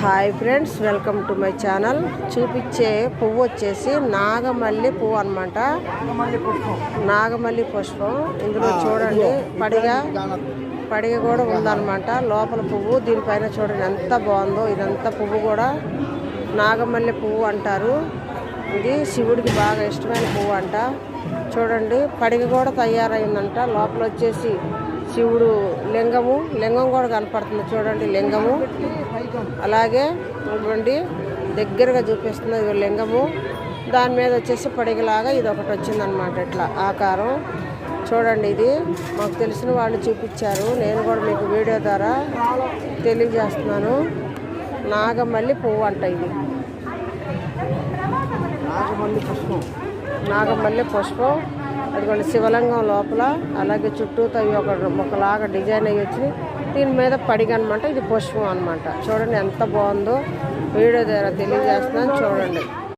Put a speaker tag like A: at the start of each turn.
A: Hi friends welcome to my channel చూపించే పువ్వు వచ్చేసి నాగమల్లి పువ్వు అనమాట నాగమల్లి పుష్పం. ఇందులో చూడండి పడిగ పడిగ కూడా ఉందన్నమాట. లోపల పువ్వు దీనిపైన చూడండి ఎంత బాగుందో ఇదంతా పువ్వు కూడా నాగమల్లి పువ్వు అంటారు. ఇది శివుడికి బాగా ఇష్టమైన పువ్వు అంట. చూడండి పడిగ కూడా తయారైందంట. లోపల వచ్చేసి శివుడు లింగము. లింగం కూడా కనపడుతుంది చూడండి లింగము. అలాగే ఇవ్వండి దగ్గరగా చూపిస్తుంది ఇది లింగము. దాని మీద వచ్చేసి పడిగలాగా ఇది ఒకటి వచ్చిందనమాట ఇట్లా ఆకారం. చూడండి ఇది మాకు తెలిసిన వాళ్ళు చూపించారు. నేను కూడా మీకు వీడియో ద్వారా తెలియజేస్తున్నాను. నాగమల్లి పువ్వు అంట ఇది.
B: నాగమల్లి పుష్పం.
A: నాగమల్లి పుష్పం. అటువంటి శివలింగం లోపల అలాగే చుట్టూతో ఇవి ఒక ఒకలాగా డిజైన్ అయ్యి వచ్చి దీని మీద పడిగ అనమాట ఇది పుష్పం అనమాట చూడండి ఎంత బాగుందో వీడియో ద్వారా తెలియజేస్తున్నాను చూడండి.